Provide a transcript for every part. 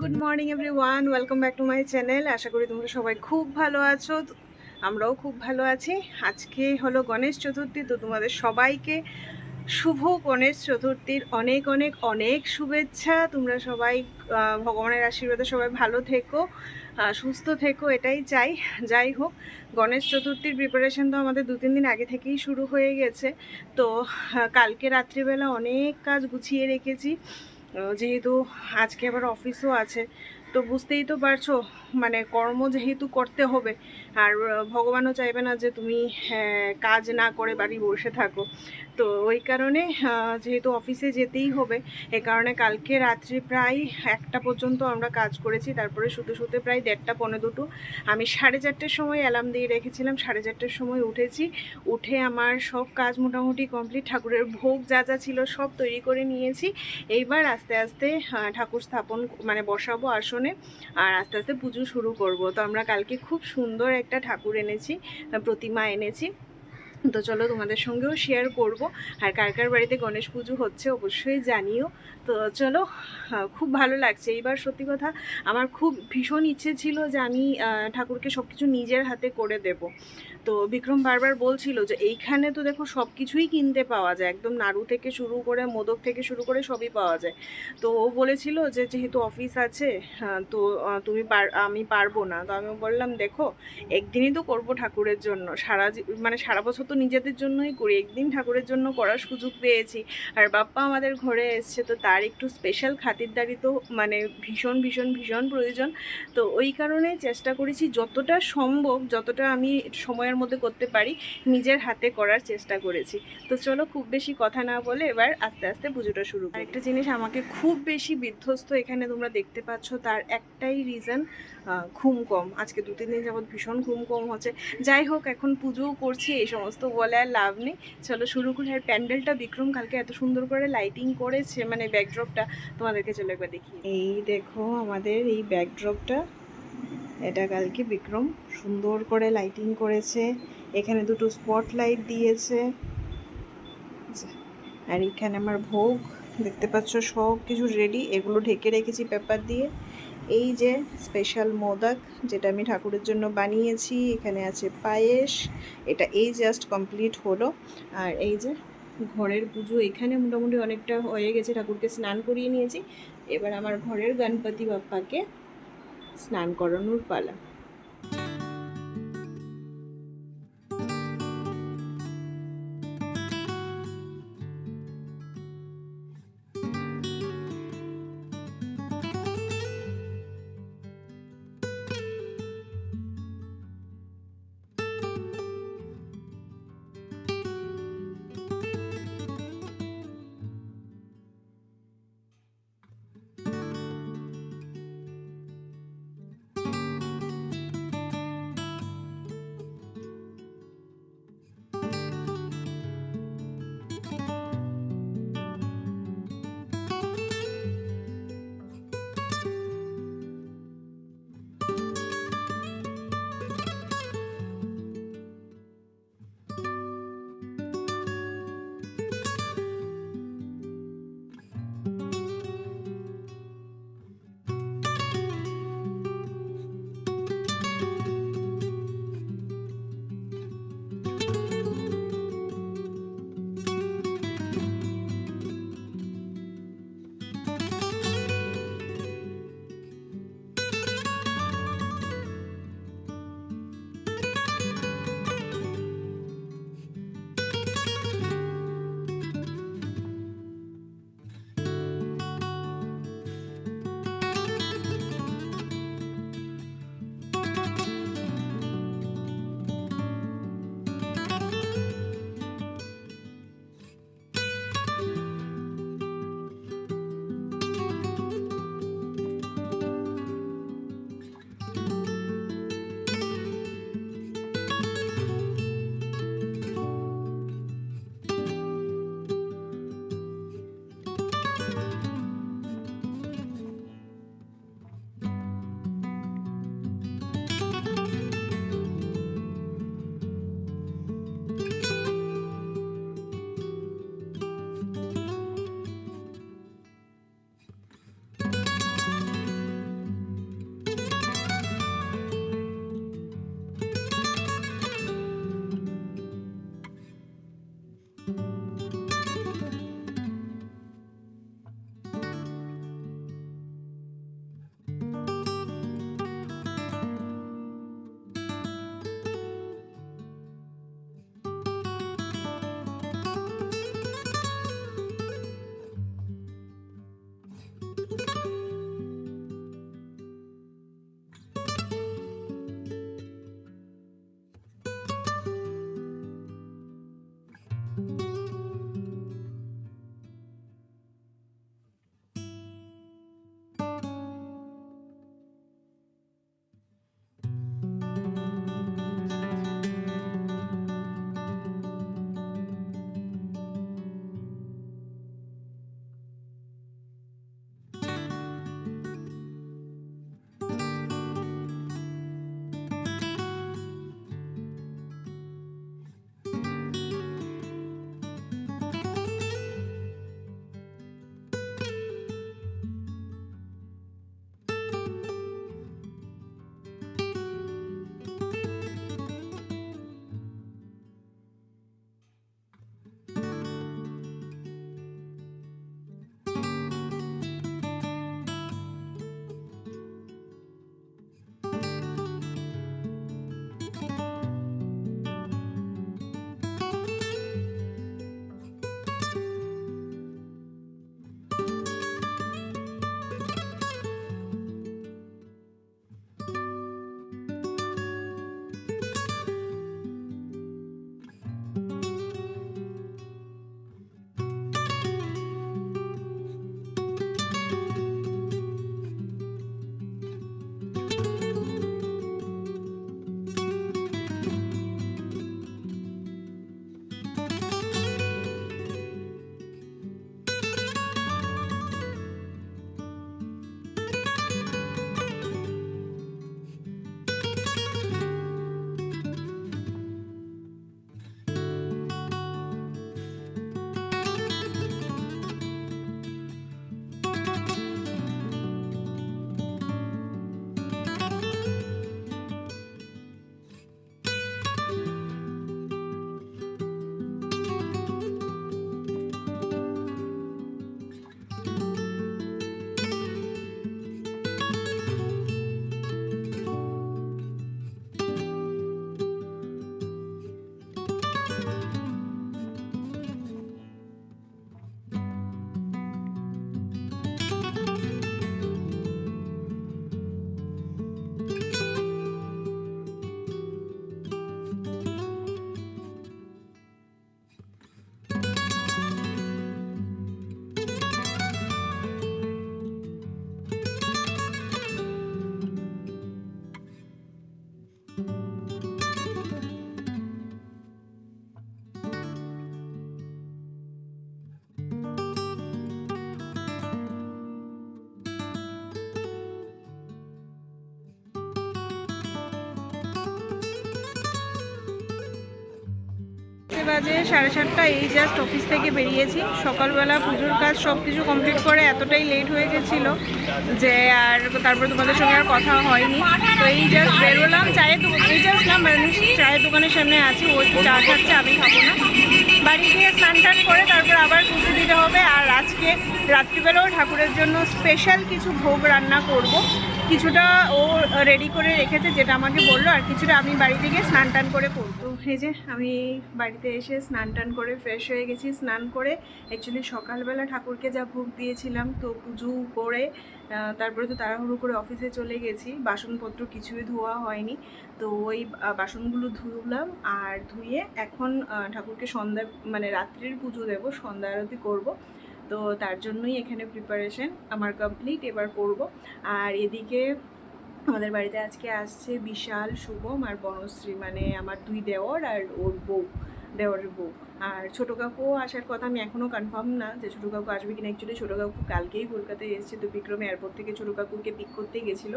Good morning everyone welcome back to my channel আশা করি তোমরা সবাই খুব ভালো আছো। আমরাও খুব ভালো আছি। আজকে হলো গণেশ চতুর্থী, তো তোমাদের সবাইকে শুভ গণেশ চতুর্থীর অনেক অনেক অনেক শুভেচ্ছা। তোমরা সবাই ভগবানের আশীর্বাদে সবাই ভালো থেকো সুস্থ থেকো, এটাই চাই। যাই হোক, গণেশ চতুর্থীর প্রিপারেশন তো আমাদের দু, তিন দিন আগে থেকেই শুরু হয়ে গেছে। তো কালকে রাত্রিবেলা অনেক কাজ গুছিয়ে রেখেছি। যেহেতু আজকে আবার অফিসও আছে তো বুঝতেই তো পারছ মানে কর্ম যেহেতু করতে হবে আর ভগবানও চাইবে না যে তুমি হ্যাঁ, কাজ না করে বাড়ি বসে থাকো। তো ওই কারণে যেহেতু অফিসে যেতেই হবে এ কারণে কালকে রাত্রি প্রায় একটা পর্যন্ত আমরা কাজ করেছি তারপরে শুতে শুতে প্রায় দেড়টা পৌনে দুটো। আমি সাড়ে চারটের সময় অ্যালার্ম দিয়ে রেখেছিলাম সাড়ে চারটের সময় উঠেছি উঠে আমার সব কাজ মোটামুটি কমপ্লিট ঠাকুরের ভোগ যা যা ছিল সব তৈরি করে নিয়েছি। এইবার আস্তে আস্তে ঠাকুর স্থাপন মানে বসাবো আসনে আর আস্তে আস্তে পুজো শুরু করব। তো আমরা কালকে খুব সুন্দর একটা ঠাকুর এনেছি, প্রতিমা এনেছি। তো চলো তোমাদের সঙ্গেও শেয়ার করব। আর কার কার বাড়িতে গণেশ পুজো হচ্ছে অবশ্যই জানিও। তো চলো খুব ভালো লাগছে। এইবার সত্যি কথা আমার খুব ভীষণ ইচ্ছে ছিল যে আমি ঠাকুরকে সব কিছু নিজের হাতে করে দেব। তো বিক্রম বারবার বলছিল যে এইখানে তো দেখো সব কিছুই কিনতে পাওয়া যায়। একদম নাড়ু থেকে শুরু করে মোদক থেকে শুরু করে সবই পাওয়া যায়। তো ও বলেছিল যে যেহেতু অফিস আছে হ্যাঁ, তো তুমি পার আমি পারব না। তো আমি বললাম দেখো একদিনই তো করব ঠাকুরের জন্য। সারা মানে সারা বছর তো নিজেদের জন্যই করি। একদিন ঠাকুরের জন্য করার সুযোগ পেয়েছি। আর বাপ্পা আমাদের ঘরে এসছে তো তার একটু স্পেশাল খাতিরদারি তো মানে ভীষণ ভীষণ ভীষণ প্রয়োজন। তো ওই কারণে চেষ্টা করেছি যতটা সম্ভব, যতটা আমি সময়ের মধ্যে করতে পারি, নিজের হাতে করার চেষ্টা করেছি। তো চলো খুব বেশি কথা না বলে এবার আস্তে আস্তে পুজোটা শুরু করি। একটা জিনিস আমাকে খুব বেশি বিধ্বস্ত এখানে তোমরা দেখতে পাচ্ছ, তার একটাই রিজন ঘুম কম। আজকে দু তিন দিন যাবৎ ভীষণ ঘুম কম হচ্ছে। যাই হোক, এখন পুজোও করছি, এই সমস্ত বলে আর লাভ নেই। চলো শুরু করি। আর প্যান্ডেলটা বিক্রম কালকে এত সুন্দর করে লাইটিং করেছে মানে ব্যাকড্রপটা তোমাদেরকে চলে একবার দেখি এই দেখো আমাদের এই ব্যাকড্রপটা এটা কালকে বিক্রম সুন্দর করে লাইটিং করেছে। এখানে দুটো স্পট লাইট দিয়েছে আর এখানে আমার ভোগ, দেখতে পাচ্ছ সব কিছু রেডি এগুলো ঢেকে রেখেছি পেপার দিয়ে। এই যে স্পেশাল মোদক, যেটা আমি ঠাকুরের জন্য বানিয়েছি, এখানে আছে পায়েস, এটা এই জাস্ট কমপ্লিট হলো। আর এই যে ঘরের পুজো এখানে মোটামুটি অনেকটা হয়ে গেছে। ঠাকুরকে স্নান করিয়ে নিয়েছি। এবার আমার ঘরের গণপতি বাপ্পাকে স্নান করানোর পালা। ঘড়িতে বাজে, সাড়ে সাতটা এই জাস্ট অফিস থেকে বেরিয়েছি। সকালবেলা পুজোর কাজ সব কিছু কমপ্লিট করে এতটাই লেট হয়ে গেছিল যে আর তারপর তোমাদের সঙ্গে আর কথা হয়নি। তো এই জাস্ট বেরোলাম, চায়ের দোকান এই জাস্ট না মানে চায়ের দোকানের সামনে আছি, ও চা খাচ্ছে, আমি খাব না। বাড়ি গিয়ে স্নান টান করে তারপর আবার পুজো দিতে হবে। আর আজকে রাত্রিবেলাও ঠাকুরের জন্য স্পেশাল কিছু ভোগ রান্না করব। কিছুটা ও রেডি করে রেখেছে যেটা আমাকে বলল, আর কিছুটা আমি বাড়িতে গিয়ে স্নান টান করে করব। এই যে আমি বাড়িতে এসে স্নান টান করে ফ্রেশ হয়ে গেছি, স্নান করে অ্যাকচুয়ালি সকালবেলা ঠাকুরকে যা ভোগ দিয়েছিলাম, তো পুজো করে তারপরে তো তাড়াহুড়ো করে অফিসে চলে গেছি, বাসনপত্র কিছুই ধোয়া হয়নি, তো ওই বাসনগুলো ধুলাম আর ধুয়ে এখন ঠাকুরকে সন্ধ্যা মানে রাত্রির পুজো দেবো, সন্ধ্যা আরতি করব। তো তার জন্যই এখানে প্রিপারেশন আমার কমপ্লিট এবার করব। আর এদিকে আমাদের বাড়িতে আজকে আসছে বিশাল শুভম আর বনশ্রী মানে আমার দুই দেওয়ার আর ওর বউ, দেওরের বউ। আর ছোটো কাকুও আসার কথা আমি এখনও কনফার্ম না যে ছোটো কাকু আসবে কিনা। অ্যাকচুয়ালি ছোটো কাকু কালকেই কলকাতায় এসেছে তো বিক্রম এয়ারপোর্ট থেকে। ছোটো কাকুকে পিক করতে গেছিল।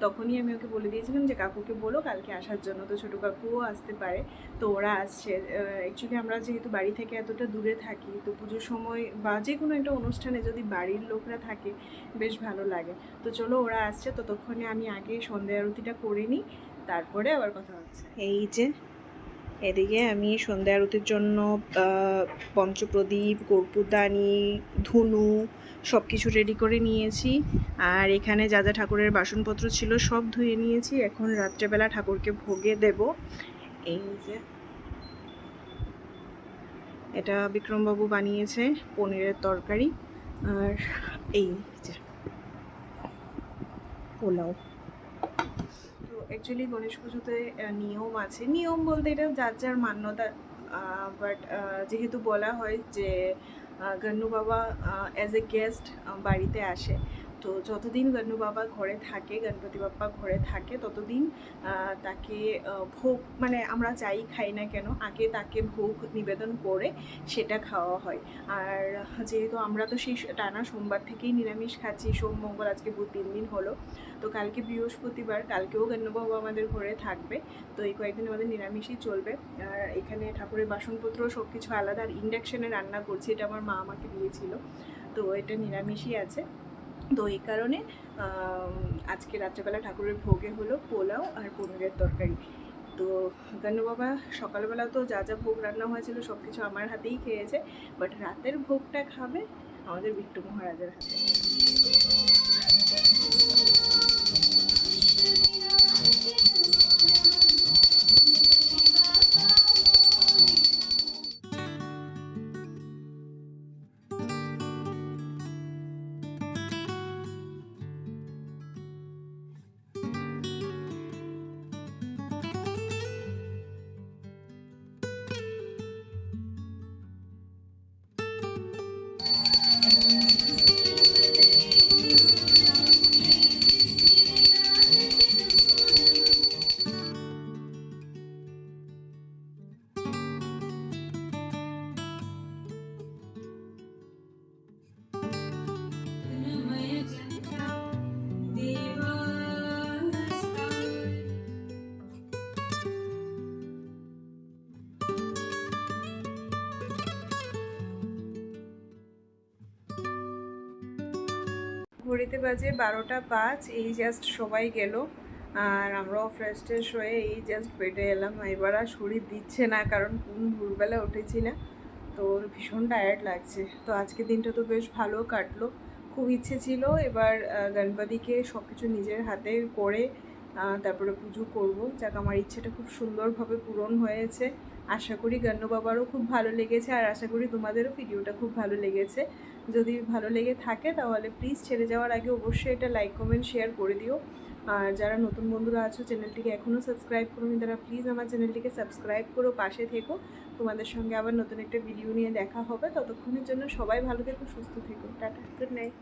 তখনই আমি ওকে বলে দিয়েছিলাম যে, কাকুকে বলো কালকে আসার জন্য। তো ছোটো কাকুও আসতে পারে। তো ওরা আসছে। অ্যাকচুয়ালি আমরা যেহেতু বাড়ি থেকে এতটা দূরে থাকি, তো পুজোর সময় বা যে কোনো একটা অনুষ্ঠানে যদি বাড়ির লোকরা থাকে, বেশ ভালো লাগে। তো চলো ওরা আসছে। ততক্ষণে আমি আগে সন্ধ্যা আরতিটা করে নিই। তারপরে আবার কথা হচ্ছে। এই যে এদিকে আমি সন্ধ্যা আরতির জন্য পঞ্চপ্রদীপ, কর্পূরদানি, ধুনু সব কিছু রেডি করে নিয়েছি। আর এখানে যা যা ঠাকুরের বাসনপত্র ছিল সব ধুয়ে নিয়েছি। এখন রাত্রেবেলা ঠাকুরকে ভোগে দেব। এই যে। এটা বিক্রমবাবু বানিয়েছে পনিরের তরকারি। আর এই যে। পোলাও। অ্যাকচুয়ালি গণেশ পুজোতে নিয়ম আছে। নিয়ম বলতে এটা যার যার মান্যতা বাট যেহেতু বলা হয় যে গন্নু বাবা অ্যাজ এ গেস্ট বাড়িতে আসে। তো যতদিন গন্নু বাবা ঘরে থাকে, গণপতি বাপ্পা ঘরে থাকে, ততদিন তাকে ভোগ মানে আমরা যাই খাই না কেন, আগে তাকে ভোগ নিবেদন করে সেটা খাওয়া হয়। আর যেহেতু আমরা তো সেই টানা সোমবার থেকেই নিরামিষ খাচ্ছি, সোম, মঙ্গল আজকে দু তিন দিন হলো, তো কালকে বৃহস্পতিবার, কালকেও গণ্যবাবু আমাদের ঘরে থাকবে, তো এই কয়েকদিন আমাদের নিরামিষই চলবে। আর এখানে ঠাকুরের বাসনপত্র সব কিছু আলাদা, আর ইন্ডাকশনে রান্না করছি, এটা আমার মা আমাকে দিয়েছিল, তো এটা নিরামিষই আছে। তো এই কারণে আজকে রাত্রেবেলা ঠাকুরের ভোগে হলো পোলাও আর পনিরের তরকারি। তো গণ্য বাবা, সকালবেলা তো যা যা ভোগ রান্না হয়েছিল সব কিছু আমার হাতেই খেয়েছে বাট রাতের ভোগটা খাবে আমাদের বিট্টু মহারাজের হাতে। ঘড়িতে বাজে বারোটা পাঁচ, এই জাস্ট সবাই গেল। আর আমরাও ফ্রেশ ট্রেশ হয়ে এই জাস্ট বেডে এলাম। এবার আর শরীর দিচ্ছে না, কারণ কোন ভোরবেলা উঠেছি না। তো ভীষণ টায়ার্ড লাগছে। তো আজকে দিনটা তো বেশ ভালো কাটলো। খুব ইচ্ছে ছিল এবার গণপতিকে সব কিছু নিজের হাতে করে তারপরে পুজো করব। যাক, আমার ইচ্ছেটা খুব সুন্দরভাবে পূরণ হয়েছে। আশা করি গণ্য বাবারও খুব ভালো লেগেছে। আর আশা করি তোমাদেরও ভিডিওটা খুব ভালো লেগেছে। যদি ভালো লেগে থাকে তাহলে প্লিজ ছেড়ে যাওয়ার আগে অবশ্যই এটা লাইক কমেন্ট শেয়ার করে দিও। আর যারা নতুন বন্ধুরা আছো চ্যানেলটিকে এখনও সাবস্ক্রাইব করোনি, তারা প্লিজ আমার চ্যানেলটিকে সাবস্ক্রাইব করো, পাশে থেকো। তোমাদের সঙ্গে আবার নতুন একটা ভিডিও নিয়ে দেখা হবে। ততক্ষণের জন্য সবাই ভালো থেকো, সুস্থ থেকো। Tata good night